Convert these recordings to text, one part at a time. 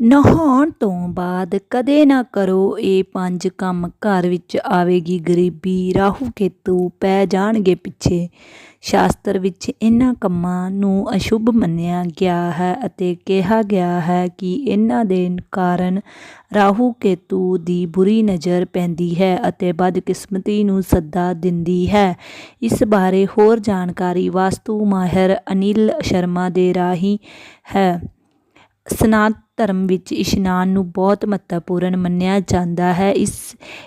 ਨਹਾਉਣ ਤੋਂ ਬਾਅਦ ਕਦੇ ਨਾ ਕਰੋ ਇਹ ਪੰਜ ਕੰਮ ਘਰ ਵਿੱਚ ਆਵੇਗੀ ਗਰੀਬੀ, ਰਾਹੂ ਕੇਤੂ ਪੈ ਜਾਣਗੇ ਪਿੱਛੇ। ਸ਼ਾਸਤਰ ਵਿੱਚ ਇਹਨਾਂ ਕੰਮਾਂ ਨੂੰ ਅਸ਼ੁਭ ਮੰਨਿਆ ਗਿਆ ਹੈ ਅਤੇ ਕਿਹਾ ਗਿਆ ਹੈ ਕਿ ਇਹਨਾਂ ਦੇ ਕਾਰਨ ਰਾਹੂ ਕੇਤੂ ਦੀ ਬੁਰੀ ਨਜ਼ਰ ਪੈਂਦੀ ਹੈ ਅਤੇ ਬਦਕਿਸਮਤੀ ਨੂੰ ਸੱਦਾ ਦਿੰਦੀ ਹੈ। ਇਸ ਬਾਰੇ ਹੋਰ ਜਾਣਕਾਰੀ ਵਾਸਤੂ ਮਾਹਿਰ ਅਨਿਲ ਸ਼ਰਮਾ ਦੇ ਰਾਹੀਂ ਹੈ। ਸਨਾਤ ਧਰਮ ਵਿੱਚ ਇਸ਼ਨਾਨ ਨੂੰ ਬਹੁਤ ਮਹੱਤਵਪੂਰਨ ਮੰਨਿਆ ਜਾਂਦਾ ਹੈ। ਇਸ,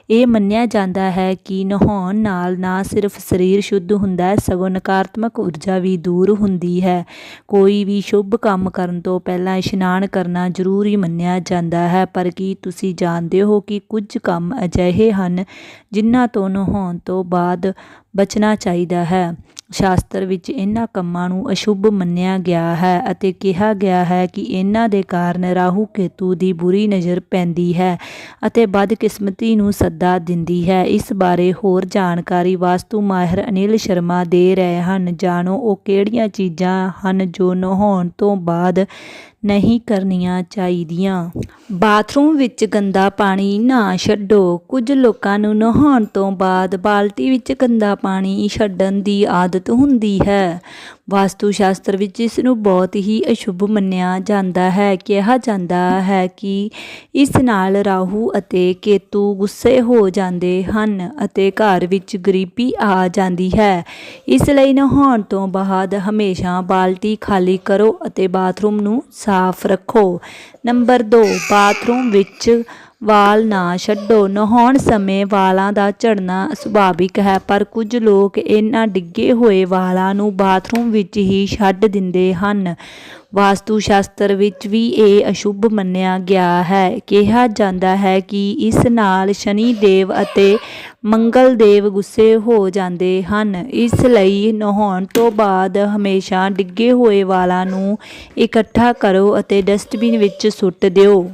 ਇਹ ਮੰਨਿਆ ਜਾਂਦਾ ਹੈ ਕਿ ਨਹਾਉਣ ਨਾਲ ਨਾ ਸਿਰਫ ਸਰੀਰ ਸ਼ੁੱਧ ਹੁੰਦਾ ਹੈ, ਸਗੋਂ ਨਕਾਰਾਤਮਕ ਊਰਜਾ ਵੀ ਦੂਰ ਹੁੰਦੀ ਹੈ। ਕੋਈ ਵੀ ਸ਼ੁਭ ਕੰਮ ਕਰਨ ਤੋਂ ਪਹਿਲਾਂ ਇਸ਼ਨਾਨ ਕਰਨਾ ਜ਼ਰੂਰੀ ਮੰਨਿਆ ਜਾਂਦਾ ਹੈ, ਪਰ ਕੀ ਤੁਸੀਂ ਜਾਣਦੇ ਹੋ ਕਿ ਕੁਝ ਕੰਮ ਅਜਿਹੇ ਹਨ ਜਿਨ੍ਹਾਂ ਤੋਂ ਨਹਾਉਣ ਤੋਂ ਬਾਅਦ ਬਚਣਾ ਚਾਹੀਦਾ ਹੈ? ਸ਼ਾਸਤਰ ਵਿੱਚ ਇਹਨਾਂ ਕੰਮਾਂ ਨੂੰ ਅਸ਼ੁਭ ਮੰਨਿਆ ਗਿਆ ਹੈ ਅਤੇ ਕਿਹਾ ਗਿਆ ਹੈ ਕਿ ਇਹਨਾਂ ਦੇ ਕਾਰਨ ਰਾਹੂ ਕੇਤੂ ਦੀ ਬੁਰੀ ਨਜ਼ਰ ਪੈਂਦੀ ਹੈ ਅਤੇ ਬਦਕਿਸਮਤੀ ਨੂੰ ਸੱਦਾ ਦਿੰਦੀ ਹੈ। ਇਸ ਬਾਰੇ ਹੋਰ ਜਾਣਕਾਰੀ ਵਾਸਤੂ ਮਾਹਿਰ ਅਨਿਲ ਸ਼ਰਮਾ ਦੇ ਰਹੇ ਹਨ। ਜਾਣੋ ਉਹ ਕਿਹੜੀਆਂ ਚੀਜ਼ਾਂ ਹਨ ਜੋ ਨਹਾਉਣ ਤੋਂ ਬਾਅਦ ਨਹੀਂ ਕਰਨੀਆਂ ਚਾਹੀਦੀਆਂ। ਬਾਥਰੂਮ ਵਿੱਚ ਗੰਦਾ ਪਾਣੀ ਨਾ ਛੱਡੋ। ਕੁਝ ਲੋਕਾਂ ਨੂੰ ਨਹਾਉਣ ਤੋਂ ਬਾਅਦ ਬਾਲਟੀ ਵਿੱਚ ਗੰਦਾ ਪਾਣੀ ਛੱਡਣ ਦੀ ਆਦਤ ਹੁੰਦੀ ਹੈ। ਵਾਸਤੂ ਸ਼ਾਸਤਰ ਵਿੱਚ ਇਸ ਨੂੰ ਬਹੁਤ ਹੀ ਅਸ਼ੁਭ ਮੰਨਿਆ ਜਾਂਦਾ ਹੈ। ਕਿਹਾ ਜਾਂਦਾ ਹੈ ਕਿ ਇਸ ਨਾਲ ਰਾਹੂ ਅਤੇ ਕੇਤੂ ਗੁੱਸੇ ਹੋ ਜਾਂਦੇ ਹਨ ਅਤੇ ਘਰ ਵਿੱਚ ਗਰੀਬੀ ਆ ਜਾਂਦੀ ਹੈ। ਇਸ ਲਈ ਨਹਾਉਣ ਤੋਂ ਬਾਅਦ ਹਮੇਸ਼ਾ ਬਾਲਟੀ ਖਾਲੀ ਕਰੋ ਅਤੇ ਬਾਥਰੂਮ ਨੂੰ ਸਾਫ਼ ਰੱਖੋ। ਨੰਬਰ 2 ਬਾਥਰੂਮ ਵਿੱਚ ਵਾਲ ਨਾ ਛੱਡੋ। ਨਹਾਉਣ ਸਮੇਂ ਵਾਲਾਂ ਦਾ ਝੜਨਾ ਸੁਭਾਵਿਕ ਹੈ, ਪਰ ਕੁਝ ਲੋਕ ਇਹਨਾਂ ਡਿੱਗੇ ਹੋਏ ਵਾਲਾਂ ਨੂੰ ਬਾਥਰੂਮ ਵਿੱਚ ਹੀ ਛੱਡ ਦਿੰਦੇ ਹਨ। ਵਾਸਤੂ ਸ਼ਾਸਤਰ ਵਿੱਚ ਵੀ ਇਹ ਅਸ਼ੁਭ ਮੰਨਿਆ ਗਿਆ ਹੈ। ਕਿਹਾ ਜਾਂਦਾ ਹੈ ਕਿ ਇਸ ਨਾਲ ਸ਼ਨੀ ਦੇਵ ਅਤੇ ਮੰਗਲ ਦੇਵ ਗੁੱਸੇ ਹੋ ਜਾਂਦੇ ਹਨ। ਇਸ ਲਈ ਨਹਾਉਣ ਤੋਂ ਬਾਅਦ ਹਮੇਸ਼ਾ ਡਿੱਗੇ ਹੋਏ ਵਾਲਾਂ ਨੂੰ ਇਕੱਠਾ ਕਰੋ ਅਤੇ ਡਸਟਬਿਨ ਵਿੱਚ ਸੁੱਟ ਦਿਓ।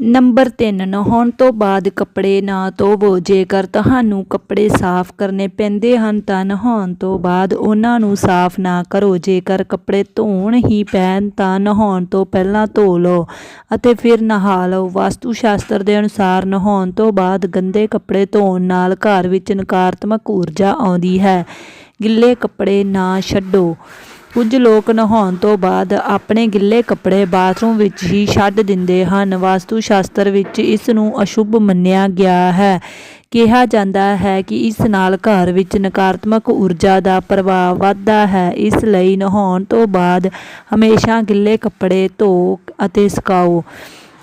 ਨੰਬਰ 3 ਨਹਾਉਣ ਤੋਂ ਬਾਅਦ ਕੱਪੜੇ ਨਾ ਧੋਵੋ। ਜੇਕਰ ਤੁਹਾਨੂੰ ਕੱਪੜੇ ਸਾਫ਼ ਕਰਨੇ ਪੈਂਦੇ ਹਨ, ਤਾਂ ਨਹਾਉਣ ਤੋਂ ਬਾਅਦ ਉਹਨਾਂ ਨੂੰ ਸਾਫ਼ ਨਾ ਕਰੋ। ਜੇਕਰ ਕੱਪੜੇ ਧੋਣ ਹੀ ਪੈਣ, ਤਾਂ ਨਹਾਉਣ ਤੋਂ ਪਹਿਲਾਂ ਧੋ ਲਓ ਅਤੇ ਫਿਰ ਨਹਾ ਲਓ। ਵਾਸਤੂ ਸ਼ਾਸਤਰ ਦੇ ਅਨੁਸਾਰ, ਨਹਾਉਣ ਤੋਂ ਬਾਅਦ ਗੰਦੇ ਕੱਪੜੇ ਧੋਣ ਨਾਲ ਘਰ ਵਿੱਚ ਨਕਾਰਾਤਮਕ ਊਰਜਾ ਆਉਂਦੀ ਹੈ। ਗਿੱਲੇ ਕੱਪੜੇ ਨਾ ਛੱਡੋ। ਕੁਝ ਲੋਕ ਨਹਾਉਣ ਤੋਂ ਬਾਅਦ ਆਪਣੇ ਗਿੱਲੇ ਕੱਪੜੇ ਬਾਥਰੂਮ ਵਿੱਚ ਹੀ ਛੱਡ ਦਿੰਦੇ ਹਨ। ਵਾਸਤੂ ਸ਼ਾਸਤਰ ਵਿੱਚ ਇਸ ਨੂੰ ਅਸ਼ੁਭ ਮੰਨਿਆ ਗਿਆ ਹੈ। ਕਿਹਾ ਜਾਂਦਾ ਹੈ ਕਿ ਇਸ ਨਾਲ ਘਰ ਵਿੱਚ ਨਕਾਰਾਤਮਕ ਊਰਜਾ ਦਾ ਪ੍ਰਭਾਵ ਵੱਧਦਾ ਹੈ। ਇਸ ਲਈ ਨਹਾਉਣ ਤੋਂ ਬਾਅਦ ਹਮੇਸ਼ਾ ਗਿੱਲੇ ਕੱਪੜੇ ਧੋ ਅਤੇ ਸੁਕਾਓ।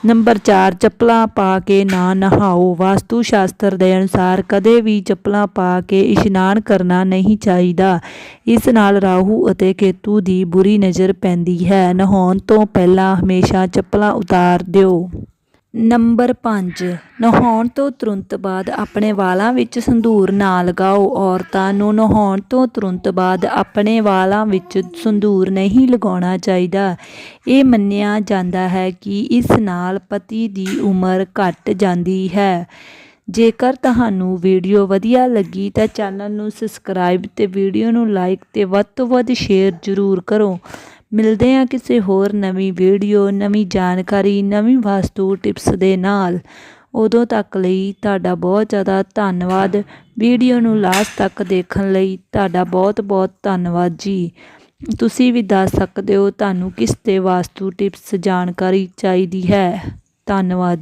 ਨੰਬਰ 4 ਚੱਪਲਾਂ ਪਾ ਕੇ ਨਾ ਨਹਾਓ। ਵਾਸਤੂ ਸ਼ਾਸਤਰ ਦੇ ਅਨੁਸਾਰ ਕਦੇ ਵੀ ਚੱਪਲਾਂ ਪਾ ਕੇ ਇਸ਼ਨਾਨ ਕਰਨਾ ਨਹੀਂ ਚਾਹੀਦਾ। ਇਸ ਨਾਲ ਰਾਹੂ ਅਤੇ ਕੇਤੂ ਦੀ ਬੁਰੀ ਨਜ਼ਰ ਪੈਂਦੀ ਹੈ। ਨਹਾਉਣ ਤੋਂ ਪਹਿਲਾਂ ਹਮੇਸ਼ਾ ਚੱਪਲਾਂ ਉਤਾਰ ਦਿਓ। ਨੰਬਰ 5 ਨਹਾਉਣ ਤੋਂ ਤੁਰੰਤ ਬਾਅਦ ਆਪਣੇ ਵਾਲਾਂ ਵਿੱਚ ਸੰਧੂਰ ਨਾ ਲਗਾਓ। ਔਰਤਾਂ ਨੂੰ ਨਹਾਉਣ ਤੋਂ ਤੁਰੰਤ ਬਾਅਦ ਆਪਣੇ ਵਾਲਾਂ ਵਿੱਚ ਸੰਧੂਰ ਨਹੀਂ ਲਗਾਉਣਾ ਚਾਹੀਦਾ। ਇਹ ਮੰਨਿਆ ਜਾਂਦਾ ਹੈ ਕਿ ਇਸ ਨਾਲ ਪਤੀ ਦੀ ਉਮਰ ਘਟ ਜਾਂਦੀ ਹੈ। ਜੇਕਰ ਤੁਹਾਨੂੰ ਵੀਡੀਓ ਵਧੀਆ ਲੱਗੀ ਤਾਂ ਚੈਨਲ ਨੂੰ ਸਬਸਕ੍ਰਾਈਬ ਤੇ ਵੀਡੀਓ ਨੂੰ ਲਾਈਕ ਤੇ ਵੱਧ ਤੋਂ ਵੱਧ ਸ਼ੇਅਰ ਜ਼ਰੂਰ ਕਰੋ। ਮਿਲਦੇ ਹਾਂ ਕਿਸੇ ਹੋਰ ਨਵੀਂ ਵੀਡੀਓ, ਨਵੀਂ ਜਾਣਕਾਰੀ, ਨਵੀਂ ਵਾਸਤੂ ਟਿਪਸ ਦੇ ਨਾਲ। ਉਦੋਂ ਤੱਕ ਲਈ ਤੁਹਾਡਾ ਬਹੁਤ ਜ਼ਿਆਦਾ ਧੰਨਵਾਦ। ਵੀਡੀਓ ਨੂੰ ਲਾਸਟ ਤੱਕ ਦੇਖਣ ਲਈ ਤੁਹਾਡਾ ਬਹੁਤ ਬਹੁਤ ਧੰਨਵਾਦ ਜੀ। ਤੁਸੀਂ ਵੀ ਦੱਸ ਸਕਦੇ ਹੋ ਤੁਹਾਨੂੰ ਕਿਸ ਤੇ ਵਾਸਤੂ ਟਿਪਸ ਜਾਣਕਾਰੀ ਚਾਹੀਦੀ ਹੈ। ਧੰਨਵਾਦ